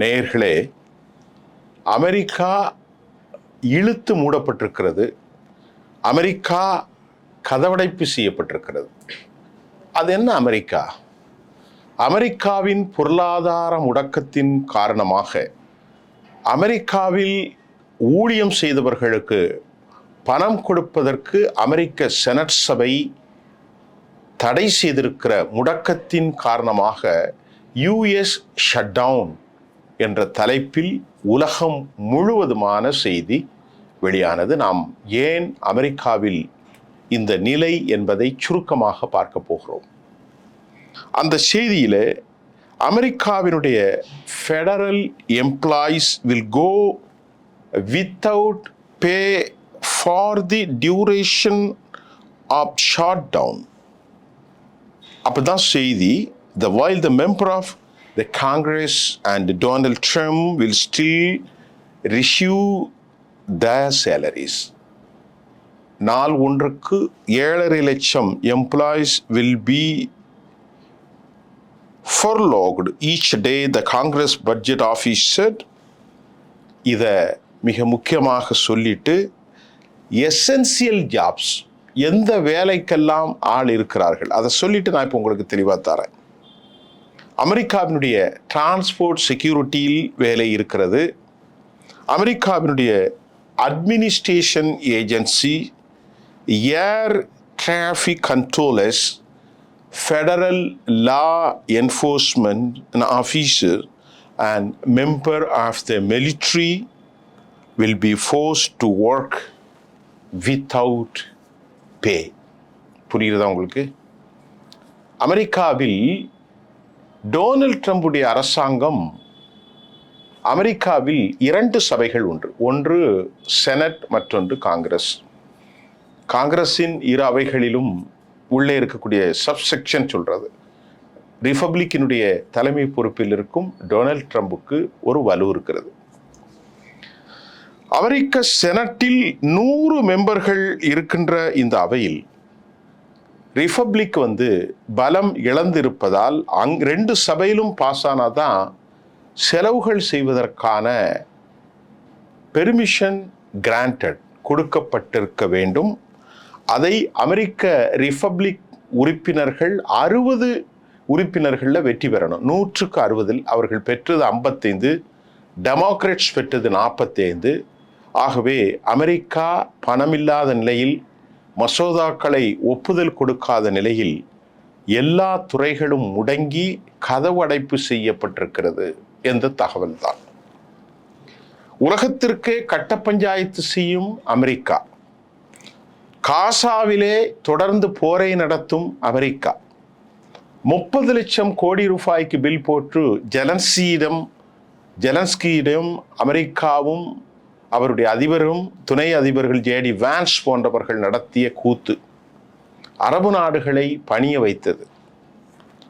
நேயர்களே அமெரிக்கா இழுத்து மூடப்பட்டிருக்கிறது. அமெரிக்கா கதவடைப்பு செய்யப்பட்டிருக்கிறது. அது என்ன அமெரிக்கா? அமெரிக்காவின் பொருளாதார முடக்கத்தின் காரணமாக அமெரிக்காவில் ஊழியம் செய்தவர்களுக்கு பணம் கொடுப்பதற்கு அமெரிக்க செனட் சபை தடை செய்திருக்கிற முடக்கத்தின் காரணமாக யூஎஸ் ஷட் டவுன் என்ற தலைப்பில் உலகம் முழுவதுமான செய்தி வெளியானது. நாம் ஏன் அமெரிக்காவில் இந்த நிலை என்பதை சுருக்கமாக பார்க்க போகிறோம். அந்த செய்தியில் அமெரிக்காவினுடைய federal employees will go without pay for the duration of shutdown அப்பதான் செய்தி the while the member of the Congress and Donald Trump will still reissue the salaries நாள் ஒன்றுக்கு ஏழரை லட்சம் employees will be furloughed. Each day the congress budget office said இதை மிக முக்கியமாக சொல்லிட்டு எசென்சியல் ஜாப்ஸ் எந்த வேலைக்கெல்லாம் ஆள் இருக்கிறார்கள் அதை சொல்லிட்டு நான் இப்போ உங்களுக்கு தெளிவாக தரேன். அமெரிக்காவினுடைய டிரான்ஸ்போர்ட் செக்யூரிட்டியில் வேலை இருக்கிறது. அமெரிக்காவினுடைய administration agency air traffic controllers federal law enforcement officer and member of the military will be force to work without pay புரியுறதா உங்களுக்கு? அமெரிக்காவில் டொனால்ட் ட்ரம்புடைய அரசாங்கம் அமெரிக்காவில் இரண்டு சபைகள் உண்டு. ஒன்று செனட் மற்றொன்று காங்கிரஸ். காங்கிரஸின் இரு அவைகளிலும் உள்ளே இருக்கக்கூடிய சப்செக்ஷன் சொல்கிறது ரிபப்ளிக்கினுடைய தலைமை பொறுப்பில் இருக்கும் டொனால்ட் ட்ரம்புக்கு ஒரு வலு இருக்கிறது. அமெரிக்க செனட்டில் நூறு மெம்பர்கள் இருக்கின்ற இந்த அவையில் ரிபப்ளிக் வந்து பலம் இழந்திருப்பதால் அங் ரெண்டு சபையிலும் பாஸ் ஆனாதான் செலவுகள் செய்வதற்கான பெர்மிஷன் கிராண்டட் கொடுக்கப்பட்டிருக்க வேண்டும். அதை அமெரிக்க ரிபப்ளிக் உறுப்பினர்கள் அறுபது உறுப்பினர்களில் வெற்றி பெறணும். நூற்றுக்கு அறுபதில் அவர்கள் பெற்றது ஐம்பத்தைந்து டெமோக்ரட்ஸ் பெற்றது நாற்பத்தைந்து. ஆகவே அமெரிக்கா பணமில்லாத நிலையில் மசோதாக்களை ஒப்புதல் கொடுக்காத நிலையில் எல்லா துறைகளும் முடங்கி கதவடைப்பு செய்யப்பட்டிருக்கிறது என்ற தகவல்தான். உலகத்திற்கே கட்ட பஞ்சாயத்து செய்யும் அமெரிக்கா. காசாவிலே தொடர்ந்து போரை நடத்தும் அமெரிக்கா. முப்பது லட்சம் கோடி ரூபாய்க்கு பில் போட்டு ஜெலன்சியிடம் ஜெலன்ஸ்கியிடம் அமெரிக்காவும் அவருடைய அதிபரும் துணை அதிபர்கள் ஜேடி வான்ஸ் போன்றவர்கள் நடத்திய கூத்து. அரபு நாடுகளை பணிய வைத்தது.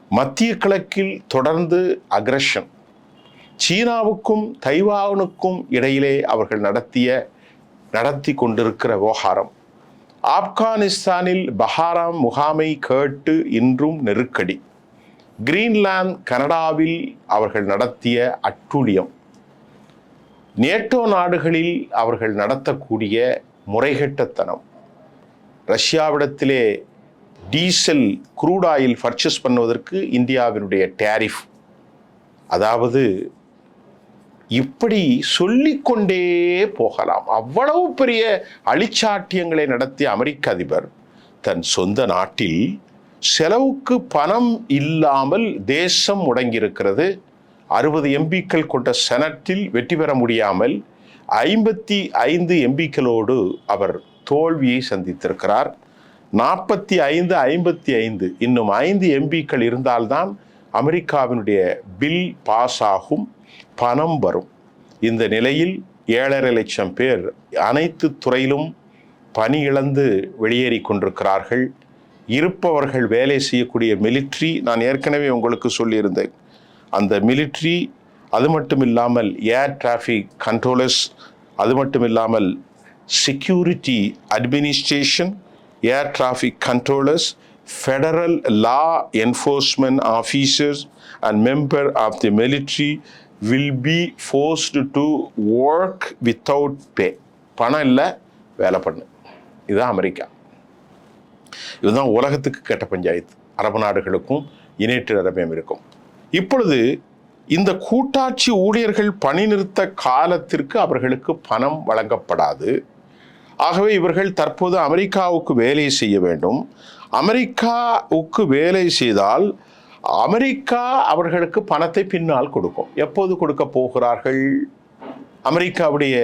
மத்திய கிழக்கில் தொடர்ந்து அக்ரஷன். சீனாவுக்கும் தைவானுக்கும் இடையிலே அவர்கள் நடத்திய நடத்தி கொண்டிருக்கிற விவகாரம். ஆப்கானிஸ்தானில் பஹாராம் முகாமை கேட்டு இன்றும் நெருக்கடி. கிரீன்லாந்து கனடாவில் அவர்கள் நடத்திய அட்டூழியம். நேட்டோ நாடுகளில் அவர்கள் நடத்தக்கூடிய முறைகட்டத்தனம். ரஷ்யாவிடத்திலே டீசல் குரூட் ஆயில் பர்ச்சேஸ் பண்ணுவதற்கு இந்தியாவினுடைய டேரிஃப். அதாவது இப்படி சொல்லிக்கொண்டே போகலாம். அவ்வளவு பெரிய அழிச்சாட்டியங்களை நடத்திய அமெரிக்க அதிபர் தன் சொந்த நாட்டில் செலவுக்கு பணம் இல்லாமல் தேசம் முடங்கியிருக்கிறது. அறுபது எம்பிக்கள் கொண்ட செனட்டில் வெற்றி பெற முடியாமல் ஐம்பத்தி ஐந்து எம்பிக்களோடு அவர் தோல்வியை சந்தித்திருக்கிறார். நாற்பத்தி ஐந்து ஐம்பத்தி ஐந்து இன்னும் ஐந்து எம்பிக்கள் இருந்தால்தான் அமெரிக்காவினுடைய பில் பாஸ் ஆகும் பணம் வரும். இந்த நிலையில் ஏழரை லட்சம் பேர் அனைத்து துறையிலும் பணி இழந்து வெளியேறி கொண்டிருக்கிறார்கள். இருப்பவர்கள் வேலை செய்யக்கூடிய மிலிட்ரி நான் ஏற்கனவே உங்களுக்கு சொல்லியிருந்தேன். அந்த மிலிட்ரி அது மட்டும் இல்லாமல் ஏர் டிராஃபிக் கண்ட்ரோலர்ஸ் அது மட்டும் இல்லாமல் security administration air traffic controllers federal law enforcement officers and member of the military will be forced to work without pay பணம் இல்லை வேலை பண்ணு. இதுதான் அமெரிக்கா. இதுதான் உலகத்துக்கு கெட்ட பஞ்சாயத்து. அரபு நாடுகளுக்கும் யுனைடெட் அரபு அமெரிக்கும் இப்பொழுது இந்த கூட்டாட்சி ஊழியர்கள் பணி நிறுத்த காலத்திற்கு அவர்களுக்கு பணம் வழங்கப்படாது. ஆகவே இவர்கள் தற்போது அமெரிக்காவுக்கு வேலை செய்ய வேண்டும். அமெரிக்காவுக்கு வேலை செய்தால் அமெரிக்கா அவர்களுக்கு பணத்தை பின்னால் கொடுக்கும். எப்போது கொடுக்க போகிறார்கள்? அமெரிக்காவுடைய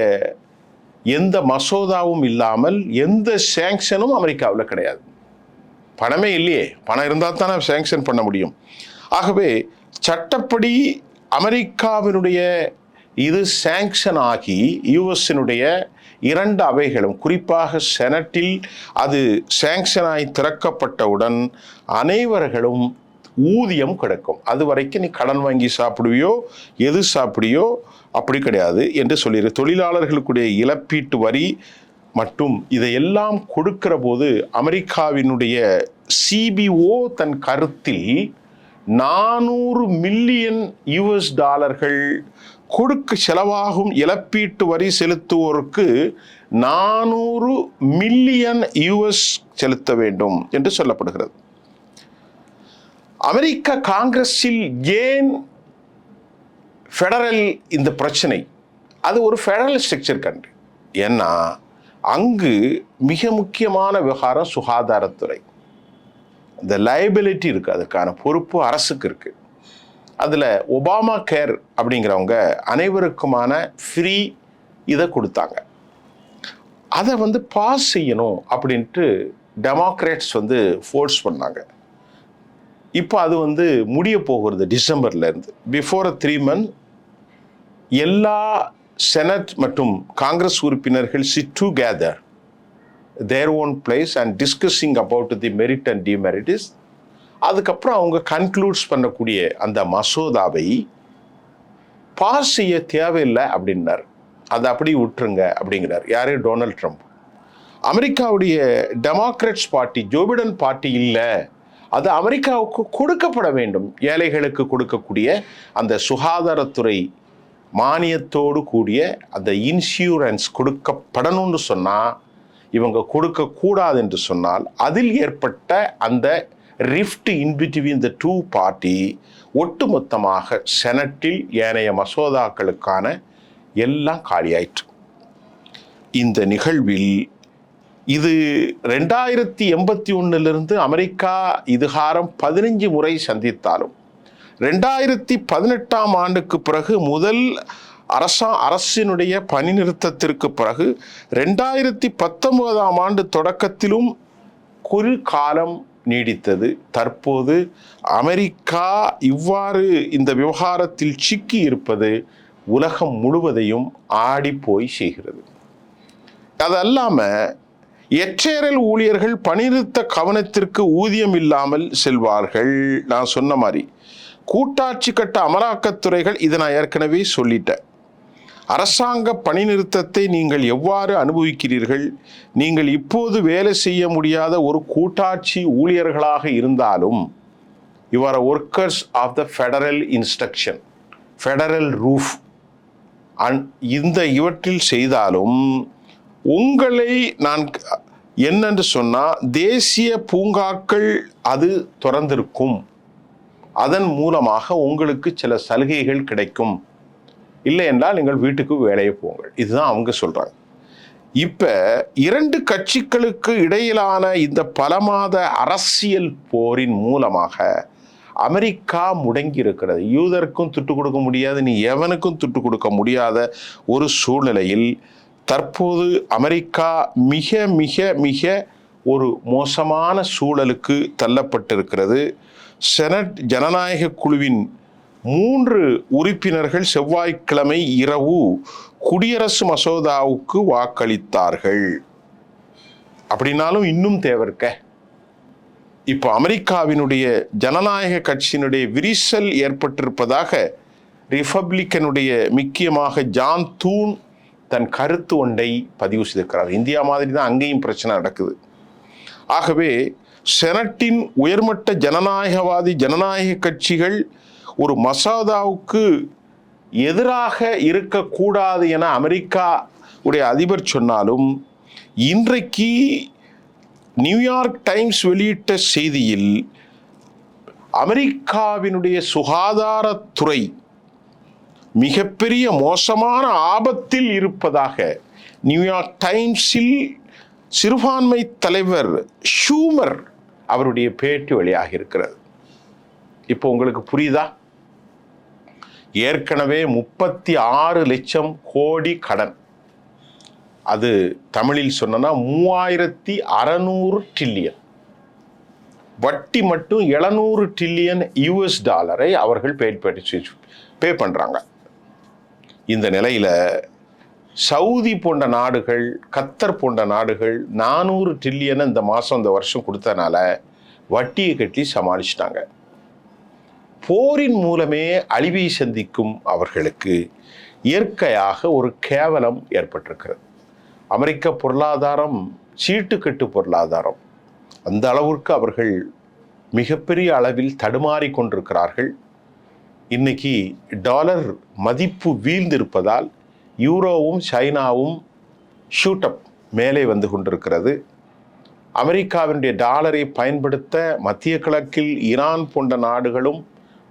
எந்த மசோதாவும் இல்லாமல் எந்த சேங்ஷனும் அமெரிக்காவில் கிடையாது. பணமே இல்லையே. பணம் இருந்தால் தானே சேங்ஷன் பண்ண முடியும். ஆகவே சட்டப்படி அமெரிக்காவினுடைய இது சேங்ஷன் ஆகி யுஎஸ்னுடைய இரண்டு அவைகளும் குறிப்பாக செனட்டில் அது சேங்ஷனாய் திறக்கப்பட்டவுடன் அனைவர்களும் ஊதியம் கிடைக்கும். அது வரைக்கும் நீ கடன் வாங்கி சாப்பிடுவியோ எது சாப்பிடியோ அப்படி கிடையாது என்று சொல்லிடு தொழிலாளர்களுக்குடைய இழப்பீட்டு வரி மற்றும் இதையெல்லாம் கொடுக்கிற போது அமெரிக்காவினுடைய சிபிஓ தன் கருத்தில் நானூறு மில்லியன் யுஎஸ் டாலர்கள் கொடுக்க செலவாகும் இழப்பீட்டு வரி செலுத்துவோருக்கு நானூறு மில்லியன் யுஎஸ் செலுத்த வேண்டும் என்று சொல்லப்படுகிறது. அமெரிக்க காங்கிரஸில் ஏன் ஃபெடரல் இந்த பிரச்சனை? அது ஒரு ஃபெடரல் ஸ்ட்ரக்சர் கண்ட்ரி. ஏன்னா அங்கு மிக முக்கியமான விவகாரம் சுகாதாரத்துறை. இந்த லைபிலிட்டி இருக்குது அதுக்கான பொறுப்பு அரசுக்கு இருக்குது அதில் ஒபாமா கேர் அப்படிங்கிறவங்க அனைவருக்குமான ஃப்ரீ இதை கொடுத்தாங்க. அதை வந்து பாஸ் செய்யணும் அப்படின்ட்டு டெமோக்ரேட்ஸ் வந்து ஃபோர்ஸ் பண்ணாங்க. இப்போ அது வந்து முடிய போகிறது டிசம்பர்லேருந்து பிஃபோர் அ த்ரீ மந்த் எல்லா செனட் மற்றும் காங்கிரஸ் உறுப்பினர்கள் sit together their own place and discussing about the merit and demerits அதுக்கப்புறம் அவங்க கன்க்ளூட்ஸ் பண்ணக்கூடிய அந்த மசோதாவை பாஸ் செய்ய தேவையில்லை அப்படின்னார். அதை அப்படி விட்டுருங்க அப்படிங்கிறார். யார்? Donald Trump. அமெரிக்காவுடைய Democrats party Joe Biden party இல்லை. அது அமெரிக்காவுக்கு கொடுக்கப்பட வேண்டும். ஏழைகளுக்கு கொடுக்கக்கூடிய அந்த சுகாதாரத்துறை மானியத்தோடு கூடிய அந்த இன்சூரன்ஸ் கொடுக்கப்படணும்னு சொன்னால் இவங்க கொடுக்கக்கூடாது என்று சொன்னால் அதில் ஏற்பட்ட அந்த rift in between the two party ஒட்டுமொத்தமாக செனட்டில் ஏனைய மசோதாக்களுக்கான எல்லாம் காலியாயிற்று. இந்த நிகழ்வில் இது ரெண்டாயிரத்தி எண்பத்தி ஒன்றிலிருந்து அமெரிக்கா இதுகாரம் பதினஞ்சு முறை சந்தித்தாலும் ரெண்டாயிரத்தி பதினெட்டாம் ஆண்டுக்கு பிறகு முதல் அரசா அரசினுடைய பணி நிறுத்தத்திற்கு பிறகு ரெண்டாயிரத்தி பத்தொன்பதாம் ஆண்டு தொடக்கத்திலும் குறு காலம் நீடித்தது. தற்போது அமெரிக்கா இவ்வாறு இந்த விவகாரத்தில் சிக்கி இருப்பது உலகம் முழுவதையும் ஆடி போய் செய்கிறது. அது அல்லாமல் எச்சேரல் ஊழியர்கள் பணிநிறுத்த கவனத்திற்கு ஊதியம் இல்லாமல் செல்வார்கள். நான் சொன்ன மாதிரி கூட்டாட்சி கட்ட அமலாக்கத்துறைகள் இதை நான் ஏற்கனவே சொல்லிட்டேன். அரசாங்க பணி நிறுத்தத்தை நீங்கள் எவ்வாறு அனுபவிக்கிறீர்கள்? நீங்கள் இப்போது வேலை செய்ய முடியாத ஒரு கூட்டாட்சி ஊழியர்களாக இருந்தாலும் your workers of the federal instruction federal roof an இந்த இவற்றில் செய்தாலும் உங்களை நான் என்னென்று சொன்னால் தேசிய பூங்காக்கள் அது திறந்திருக்கும். அதன் மூலமாக உங்களுக்கு சில சலுகைகள் கிடைக்கும். இல்லை என்றால் நீங்கள் வீட்டுக்கு வேலையை போங்கள். இதுதான் அவங்க சொல்கிறாங்க இப்போ இரண்டு கட்சிகளுக்கு இடையிலான இந்த பல மாத அரசியல் போரின் மூலமாக அமெரிக்கா முடங்கி இருக்கிறது. யூதருக்கும் துட்டு கொடுக்க முடியாது நீ எவனுக்கும் துட்டு கொடுக்க முடியாத ஒரு சூழ்நிலையில் தற்போது அமெரிக்கா மிக மிக மிக ஒரு மோசமான சூழலுக்கு தள்ளப்பட்டிருக்கிறது. செனட் ஜனநாயக குழுவின் மூன்று உறுப்பினர்கள் செவ்வாய்க்கிழமை இரவு குடியரசு மசோதாவுக்கு வாக்களித்தார்கள். அப்படின்னாலும் இன்னும் தேவை இருக்க இப்போ அமெரிக்காவினுடைய ஜனநாயக கட்சியினுடைய விரிசல் ஏற்பட்டிருப்பதாக ரிபப்ளிக்கனுடைய முக்கியமாக ஜான் தூன் தன் கருத்து ஒன்றை பதிவு செய்திருக்கிறார். இந்தியா மாதிரி தான் அங்கேயும் பிரச்சனை நடக்குது. ஆகவே செனட்டின் உயர்மட்ட ஜனநாயகவாதி ஜனநாயக கட்சிகள் ஒரு மசோதாவுக்கு எதிராக இருக்கக்கூடாது என அமெரிக்கா உடைய அதிபர் சொன்னாலும் இன்றைக்கு நியூயார்க் டைம்ஸ் வெளியிட்ட செய்தியில் அமெரிக்காவினுடைய சுகாதாரத்துறை மிகப்பெரிய மோசமான ஆபத்தில் இருப்பதாக நியூயார்க் டைம்ஸில் சிறுபான்மை தலைவர் ஷூமர் அவருடைய பேட்டி வெளியாக இருக்கிறது இப்போ உங்களுக்கு புரியுதா? ஏற்கனவே முப்பத்தி ஆறு லட்சம் கோடி கடன். அது தமிழில் சொன்னா மூவாயிரத்தி அறநூறு ட்ரில்லியன் வட்டி மட்டும் எழுநூறு ட்ரில்லியன் யூஎஸ் டாலரை அவர்கள் பே பே பண்ணுறாங்க இந்த நிலையில் சவுதி போன்ற நாடுகள் கத்தர் போன்ற நாடுகள் நானூறு ட்ரில்லியனை இந்த மாதம் இந்த வருஷம் கொடுத்தனால வட்டியை கட்டி சமாளிச்சிட்டாங்க. போரின் மூலமே அழிவை சந்திக்கும் அவர்களுக்கு இயற்கையாக ஒரு கேவலம் ஏற்பட்டிருக்கிறது. அமெரிக்க பொருளாதாரம் சீட்டுக்கட்டு பொருளாதாரம் அந்த அளவிற்கு அவர்கள் மிகப்பெரிய அளவில் தடுமாறி கொண்டிருக்கிறார்கள். இன்னைக்கு டாலர் மதிப்பு வீழ்ந்திருப்பதால் யூரோவும் சைனாவும் ஷூட்டப் மேலே வந்து கொண்டிருக்கிறது. அமெரிக்காவினுடைய டாலரை பயன்படுத்த மத்திய கிழக்கில் ஈரான் போன்ற நாடுகளும்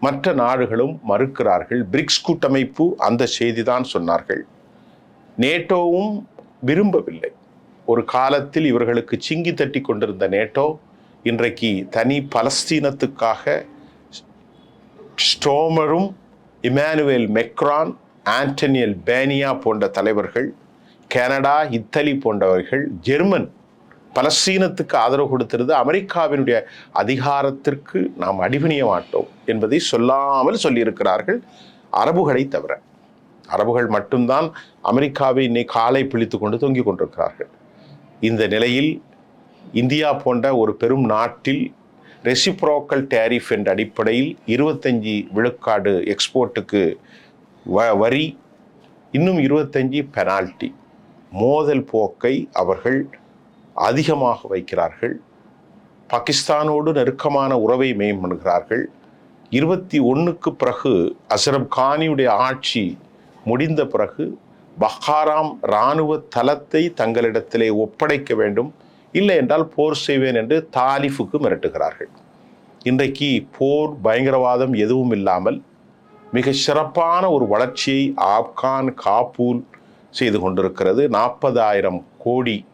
மற்ற நாடுகளும் மறுக்கிறார்கள். பிரிக்ஸ் கூட்டமைப்பு அந்த செய்திதான் சொன்னார்கள். நேட்டோவும் விரும்பவில்லை. ஒரு காலத்தில் இவர்களுக்கு சிங்கி தட்டி கொண்டிருந்த நேட்டோ இன்றைக்கு தனி பலஸ்தீனத்துக்காக ஸ்டோமரும் இமானுவேல் மெக்ரான் ஆண்டனியல் பேனியா போன்ற தலைவர்கள் கனடா இத்தலி போன்றவர்கள் ஜெர்மன் பலஸ்தீனத்துக்கு ஆதரவு கொடுத்திருந்த அமெரிக்காவினுடைய அதிகாரத்திற்கு நாம் அடிபணிய மாட்டோம் என்பதை சொல்லாமல் சொல்லியிருக்கிறார்கள் அரபுகளை தவிர. அரபுகள் மட்டும்தான் அமெரிக்காவை இன்னைக்கு காலை பிழித்து கொண்டு தொங்கிக் கொண்டிருக்கிறார்கள். இந்த நிலையில் இந்தியா போன்ற ஒரு பெரும் நாட்டில் ரெசிப்ரோக்கல் டேரிஃப் என்ற அடிப்படையில் இருபத்தஞ்சி விழுக்காடு எக்ஸ்போர்ட்டுக்கு வ வரி இன்னும் இருபத்தஞ்சி பெனால்ட்டி. மோதல் போக்கை அவர்கள் அதிகமாக வைக்கிறார்கள். பாகிஸ்தானோடு நெருக்கமான உறவை மேம்படுகிறார்கள். இருபத்தி ஒன்றுக்கு பிறகு அசரப் கானியுடைய ஆட்சி முடிந்த பிறகு பஹாராம் இராணுவ தளத்தை தங்களிடத்திலே ஒப்படைக்க வேண்டும். இல்லை என்றால் போர் செய்வேன் என்று தாலிஃபுக்கு மிரட்டுகிறார்கள். இன்றைக்கு போர் பயங்கரவாதம் எதுவும் இல்லாமல் மிக சிறப்பான ஒரு வளர்ச்சியை ஆப்கான் காபூல் செய்து கொண்டிருக்கிறது. நாற்பதாயிரம் கோடி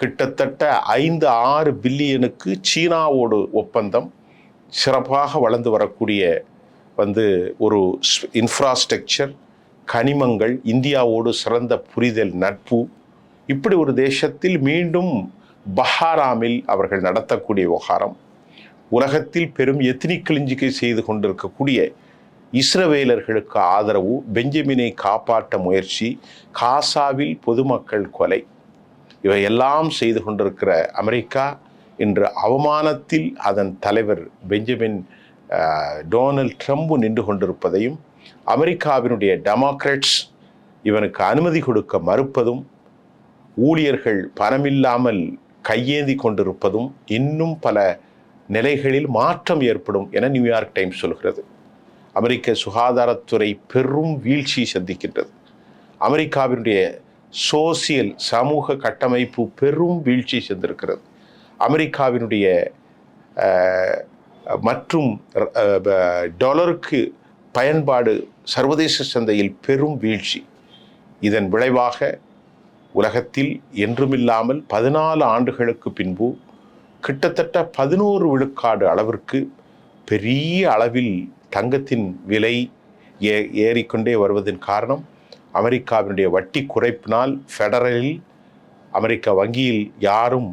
கிட்டத்தட்ட ஐந்து ஆறு பில்லியனுக்கு சீனாவோடு ஒப்பந்தம் சிறப்பாக வளர்ந்து வரக்கூடிய வந்து ஒரு இன்ஃப்ராஸ்ட்ரக்சர் கனிமங்கள் இந்தியாவோடு சிறந்த புரிதல் நட்பு. இப்படி ஒரு தேசத்தில் மீண்டும் பஹாராமில் அவர்கள் நடத்தக்கூடிய விவகாரம் உலகத்தில் பெரும் எத்தினி கிளிஞ்சிக்கை செய்து கொண்டிருக்கக்கூடிய இஸ்ரவேலர்களுக்கு ஆதரவு பெஞ்சமினை காப்பாற்ற முயற்சி காசாவில் பொதுமக்கள் கொலை. இவையெல்லாம் செய்து கொண்டிருக்கிற அமெரிக்கா இன்று அவமானத்தில் அதன் தலைவர் பெஞ்சமின் டொனால்ட் ட்ரம்ப் நின்று கொண்டிருப்பதையும் அமெரிக்காவினுடைய டெமோக்ரட்ஸ் இவனுக்கு அனுமதி கொடுக்க மறுப்பதும் ஊழியர்கள் பணமில்லாமல் கையேந்தி கொண்டிருப்பதும் இன்னும் பல நிலைகளில் மாற்றம் ஏற்படும் என நியூயார்க் டைம்ஸ் சொல்கிறது. அமெரிக்க சுகாதாரத்துறை பெரும் வீழ்ச்சி சந்திக்கின்றது. அமெரிக்காவினுடைய சோசியல் சமூக கட்டமைப்பு பெரும் வீழ்ச்சி சென்றிருக்கிறது. அமெரிக்காவினுடைய மற்றும் டாலருக்கு பயன்பாடு சர்வதேச சந்தையில் பெரும் வீழ்ச்சி. இதன் விளைவாக உலகத்தில் என்றுமில்லாமல் பதினாலு ஆண்டுகளுக்கு பின்பு கிட்டத்தட்ட பதினோரு விழுக்காடு அளவிற்கு பெரிய அளவில் தங்கத்தின் விலை ஏ ஏறிக்கொண்டே வருவதன் காரணம் அமெரிக்காவினுடைய வட்டி குறைப்பினால் ஃபெடரலில் அமெரிக்க வங்கியில் யாரும்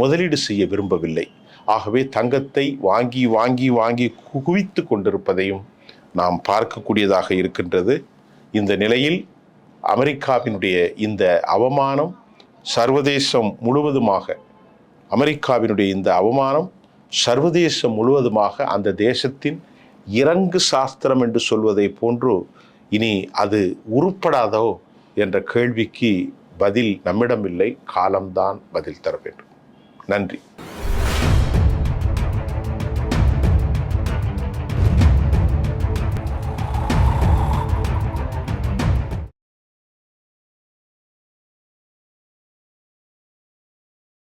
முதலீடு செய்ய விரும்பவில்லை. ஆகவே தங்கத்தை வாங்கி வாங்கி வாங்கி குவித்து கொண்டிருப்பதையும் நாம் பார்க்கக்கூடியதாக இருக்கின்றது. இந்த நிலையில் அமெரிக்காவினுடைய இந்த அவமானம் சர்வதேசம் முழுவதுமாக அமெரிக்காவினுடைய இந்த அவமானம் சர்வதேசம் முழுவதுமாக அந்த தேசத்தின் இறங்கு சாஸ்திரம் என்று சொல்வதை போன்று இனி அது உருப்படாதோ என்ற கேள்விக்கு பதில் நம்மிடம் இல்லை காலம்தான் பதில் தர வேண்டும். நன்றி.